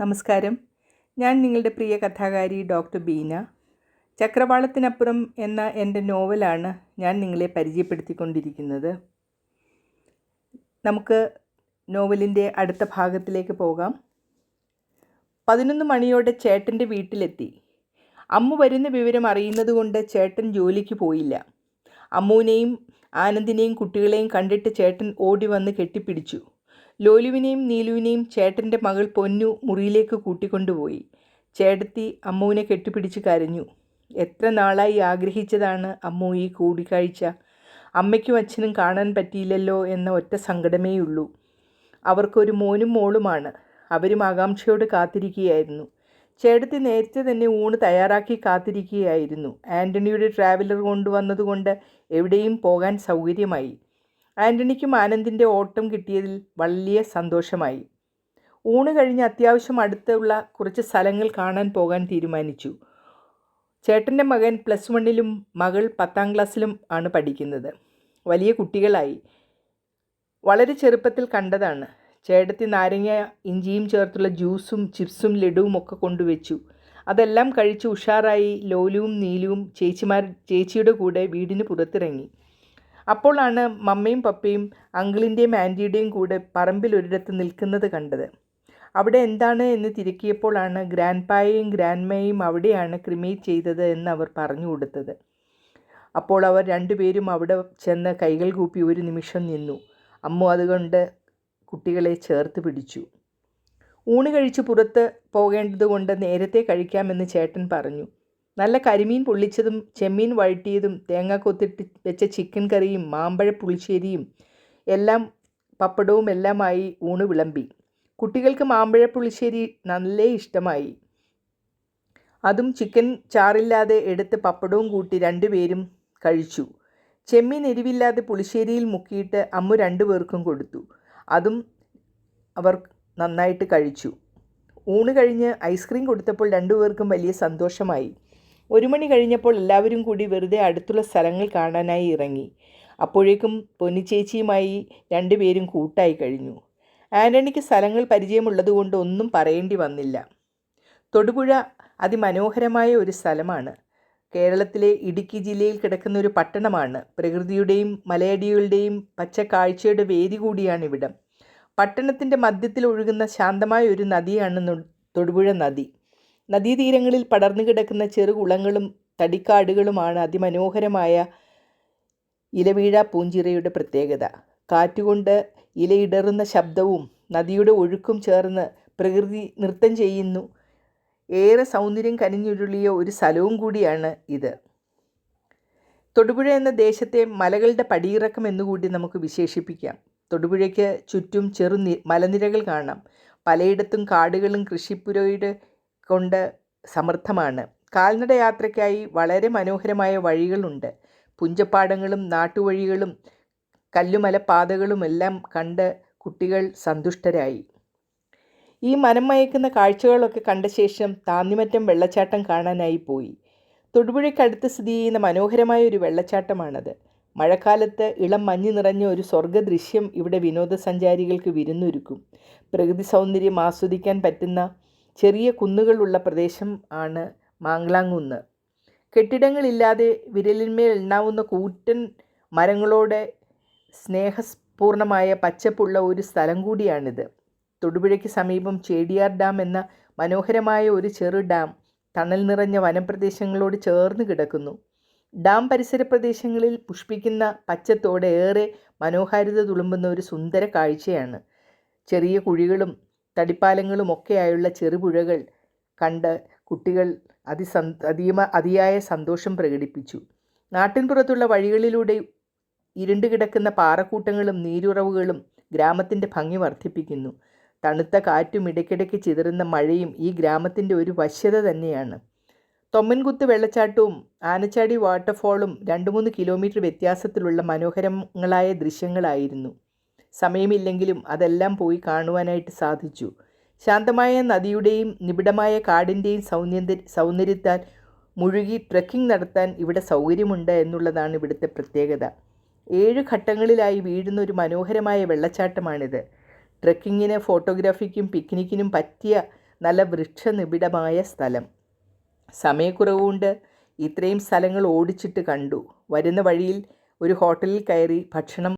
നമസ്കാരം. ഞാൻ നിങ്ങളുടെ പ്രിയ കഥാകാരി ഡോക്ടർ ബീന. ചക്രവാളത്തിനപ്പുറം എന്ന എന്റെ നോവലാണ് ഞാൻ നിങ്ങളെ പരിചയപ്പെടുത്തിക്കൊണ്ടിരിക്കുന്നത്. നമുക്ക് നോവലിന്റെ അടുത്ത ഭാഗത്തിലേക്ക് പോകാം. പതിനൊന്ന് മണിയോടെ ചേട്ടന്റെ വീട്ടിലെത്തി. അമ്മു വരുന്ന വിവരം അറിയുന്നത് കൊണ്ട് ചേട്ടൻ ജോലിക്ക് പോയില്ല. അമ്മുവിനെയും ആനന്ദിനെയും കുട്ടികളെയും കണ്ടിട്ട് ചേട്ടൻ ഓടി വന്ന് കെട്ടിപ്പിടിച്ചു. ലോലുവിനെയും നീലുവിനെയും ചേട്ടന്റെ മകൾ പൊന്നു മുറിയിലേക്ക് കൂട്ടിക്കൊണ്ടുപോയി. ചേട്ടത്തി അമ്മുവിനെ കെട്ടിപ്പിടിച്ച് കരഞ്ഞു. എത്ര നാളായി ആഗ്രഹിച്ചതാണ് അമ്മു ഈ കൂടിക്കാഴ്ച? അമ്മയ്ക്കും അച്ഛനും കാണാൻ പറ്റിയില്ലല്ലോ എന്ന ഒറ്റ സങ്കടമേയുള്ളൂ. അവർക്കൊരു മോനും മോളുമാണ്. അവരും ആകാംക്ഷയോട് കാത്തിരിക്കുകയായിരുന്നു. ചേട്ടത്തി നേരത്തെ തന്നെ ഊണ് തയ്യാറാക്കി കാത്തിരിക്കുകയായിരുന്നു. ആന്റണിയുടെ ട്രാവലർ കൊണ്ടുവന്നതുകൊണ്ട് എവിടെയും പോകാൻ സൗകര്യമായി. ആന്റണിക്കും ആനന്ദിന്റെ ഓട്ടം കിട്ടിയതിൽ വലിയ സന്തോഷമായി. ഊണ് കഴിഞ്ഞ് അത്യാവശ്യം അടുത്തുള്ള കുറച്ച് സ്ഥലങ്ങൾ കാണാൻ പോകാൻ തീരുമാനിച്ചു. ചേട്ടന്റെ മകൻ പ്ലസ് വണ്ണിലും മകൾ പത്താം ക്ലാസ്സിലും ആണ് പഠിക്കുന്നത്. വലിയ കുട്ടികളായി. വളരെ ചെറുപ്പത്തിൽ കണ്ടതാണ്. ചേട്ടത്തി നാരങ്ങ ഇഞ്ചിയും ചേർത്തുള്ള ജ്യൂസും ചിപ്സും ലഡുവും ഒക്കെ കൊണ്ടുവച്ചു. അതെല്ലാം കഴിച്ച് ഉഷാറായി ലോലുവും നീലുവും ചേച്ചിമാർ ചേച്ചിയുടെ കൂടെ വീടിന് പുറത്തിറങ്ങി. അപ്പോഴാണ് മമ്മയും പപ്പയും അങ്കിളിന്റെയും ആന്റിയുടെയും കൂടെ പറമ്പിൽ ഒരിടത്ത് നിൽക്കുന്നത് കണ്ടത്. അവിടെ എന്താണ് എന്ന് തിരക്കിയപ്പോഴാണ് ഗ്രാൻഡ് ഗ്രാൻഡ്മയും അവിടെയാണ് ക്രിമേറ്റ് ചെയ്തത് എന്ന് അവർ പറഞ്ഞു കൊടുത്തത്. അപ്പോൾ അവർ രണ്ടുപേരും അവിടെ ചെന്ന് കൈകൾ കൂപ്പി ഒരു നിമിഷം നിന്നു. അമ്മ അതുകൊണ്ട് കുട്ടികളെ ചേർത്ത് പിടിച്ചു. ഊണ് കഴിച്ച് പുറത്ത് പോകേണ്ടതുകൊണ്ട് നേരത്തെ കഴിക്കാമെന്ന് ചേട്ടൻ പറഞ്ഞു. നല്ല കരിമീൻ പൊള്ളിച്ചതും ചെമ്മീൻ വഴറ്റിയതും തേങ്ങ കൊത്തിട്ട് വെച്ച ചിക്കൻ കറിയും മാമ്പഴ പുളിശ്ശേരിയും എല്ലാം പപ്പടവും എല്ലാമായി ഊണ് വിളമ്പി. കുട്ടികൾക്ക് മാമ്പഴ പുളിശ്ശേരി നല്ല ഇഷ്ടമായി. അതും ചിക്കൻ ചാറില്ലാതെ എടുത്ത് പപ്പടവും കൂട്ടി രണ്ടുപേരും കഴിച്ചു. ചെമ്മീൻ എരിവില്ലാതെ പുളിശ്ശേരിയിൽ മുക്കിയിട്ട് അമ്മു രണ്ടുപേർക്കും കൊടുത്തു. അതും അവർ നന്നായിട്ട് കഴിച്ചു. ഊണ് കഴിഞ്ഞ് ഐസ്ക്രീം കൊടുത്തപ്പോൾ രണ്ടുപേർക്കും വലിയ സന്തോഷമായി. ഒരു മണി കഴിഞ്ഞപ്പോൾ എല്ലാവരും കൂടി വെറുതെ അടുത്തുള്ള സ്ഥലങ്ങൾ കാണാനായി ഇറങ്ങി. അപ്പോഴേക്കും പൊന്നിച്ചേച്ചിയുമായി രണ്ടുപേരും കൂട്ടായി കഴിഞ്ഞു. ആന്റണിക്ക് സ്ഥലങ്ങൾ പരിചയമുള്ളതുകൊണ്ട് ഒന്നും പറയേണ്ടി വന്നില്ല. തൊടുപുഴ അതിമനോഹരമായ ഒരു സ്ഥലമാണ്. കേരളത്തിലെ ഇടുക്കി ജില്ലയിൽ കിടക്കുന്ന ഒരു പട്ടണമാണ്. പ്രകൃതിയുടെയും മലയടികളുടെയും പച്ചക്കാഴ്ചയുടെ വേദി കൂടിയാണ് ഇവിടം. പട്ടണത്തിന്റെ മധ്യത്തിൽ ഒഴുകുന്ന ശാന്തമായ ഒരു നദിയാണ് തൊടുപുഴ നദി. നദീതീരങ്ങളിൽ പടർന്നു കിടക്കുന്ന ചെറുകുളങ്ങളും തടിക്കാടുകളുമാണ് അതിമനോഹരമായ ഇലവീഴ പൂഞ്ചിറയുടെ പ്രത്യേകത. കാറ്റുകൊണ്ട് ഇലയിടറുന്ന ശബ്ദവും നദിയുടെ ഒഴുക്കും ചേർന്ന് പ്രകൃതി നൃത്തം ചെയ്യുന്നു. ഏറെ സൗന്ദര്യം കനിഞ്ഞുരുളിയ ഒരു സ്ഥലവും കൂടിയാണ് ഇത്. തൊടുപുഴ എന്ന ദേശത്തെ മലകളുടെ പടിയിറക്കം എന്നുകൂടി നമുക്ക് വിശേഷിപ്പിക്കാം. തൊടുപുഴയ്ക്ക് ചുറ്റും ചെറു മലനിരകൾ കാണാം. പലയിടത്തും കാടുകളും കൃഷിപ്പുരയുടെ കൊണ്ട് സമൃദ്ധമാണ് കാൽനട യാത്രയ്ക്കായി വളരെ മനോഹരമായ വഴികളുണ്ട്. പുഞ്ചപ്പാടങ്ങളും നാട്ടുവഴികളും കല്ലുമലപ്പാതകളുമെല്ലാം കണ്ട് കുട്ടികൾ സന്തുഷ്ടരായി. ഈ മനം മയക്കുന്ന കാഴ്ചകളൊക്കെ കണ്ട ശേഷം താന്നിമറ്റം വെള്ളച്ചാട്ടം കാണാനായി പോയി. തൊടുപുഴയ്ക്കടുത്ത് സ്ഥിതി ചെയ്യുന്ന മനോഹരമായ ഒരു വെള്ളച്ചാട്ടമാണത്. മഴക്കാലത്ത് ഇളം മഞ്ഞ് നിറഞ്ഞ ഒരു സ്വർഗ ദൃശ്യം ഇവിടെ വിനോദസഞ്ചാരികൾക്ക് വിരുന്നൊരുക്കും. പ്രകൃതി സൗന്ദര്യം ആസ്വദിക്കാൻ പറ്റുന്ന ചെറിയ കുന്നുകളുള്ള പ്രദേശം ആണ് മാങ്ക്ലാങ്കുന്ന് കെട്ടിടങ്ങളില്ലാതെ വിരലിന്മേൽ എണ്ണാവുന്ന കൂറ്റൻ മരങ്ങളോടെ സ്നേഹപൂർണമായ പച്ചപ്പുള്ള ഒരു സ്ഥലം കൂടിയാണിത്. തൊടുപുഴയ്ക്ക് സമീപം ചേടിയാർ ഡാം എന്ന മനോഹരമായ ഒരു ചെറു ഡാം തണൽ നിറഞ്ഞ വനപ്രദേശങ്ങളോട് ചേർന്ന് കിടക്കുന്നു. ഡാം പരിസര പ്രദേശങ്ങളിൽ പുഷ്പിക്കുന്ന പച്ചത്തോടെ ഏറെ മനോഹാരിത തുളുമ്പുന്ന ഒരു സുന്ദര കാഴ്ചയാണ്. ചെറിയ കുഴികളും തടിപ്പാലങ്ങളും ഒക്കെയായുള്ള ചെറുപുഴകൾ കണ്ട് കുട്ടികൾ അതിസം അതീമ അതിയായ സന്തോഷം പ്രകടിപ്പിച്ചു. നാട്ടിൻപുറത്തുള്ള വഴികളിലൂടെ ഇരുണ്ടുകിടക്കുന്ന പാറക്കൂട്ടങ്ങളും നീരുറവുകളും ഗ്രാമത്തിന്റെ ഭംഗി വർദ്ധിപ്പിക്കുന്നു. തണുത്ത കാറ്റും ഇടയ്ക്കിടയ്ക്ക് ചിതറുന്ന മഴയും ഈ ഗ്രാമത്തിന്റെ ഒരു വശ്യത തന്നെയാണ്. തൊമ്മൻകുത്ത് വെള്ളച്ചാട്ടവും ആനച്ചാടി വാട്ടർഫോളും രണ്ട് മൂന്ന് കിലോമീറ്റർ വ്യത്യാസത്തിലുള്ള മനോഹരങ്ങളായ ദൃശ്യങ്ങളായിരുന്നു. സമയമില്ലെങ്കിലും അതെല്ലാം പോയി കാണുവാനായിട്ട് സാധിച്ചു. ശാന്തമായ നദിയുടെയും നിബിഡമായ കാടിന്റെയും സൗന്ദര്യ സൗന്ദര്യത്താൽ മുഴുകി ട്രക്കിംഗ് നടത്താൻ ഇവിടെ സൗകര്യമുണ്ട് എന്നുള്ളതാണ് ഇവിടുത്തെ പ്രത്യേകത. ഏഴ് ഘട്ടങ്ങളിലായി വീഴുന്ന ഒരു മനോഹരമായ വെള്ളച്ചാട്ടമാണിത്. ട്രക്കിങ്ങിന് ഫോട്ടോഗ്രാഫിക്കും പിക്നിക്കിനും പറ്റിയ നല്ല വൃക്ഷനിബിഡമായ സ്ഥലം. സമയക്കുറവുകൊണ്ട് ഇത്രയും സ്ഥലങ്ങൾ ഓടിച്ചിട്ട് കണ്ടു. വരുന്ന വഴിയിൽ ഒരു ഹോട്ടലിൽ കയറി ഭക്ഷണം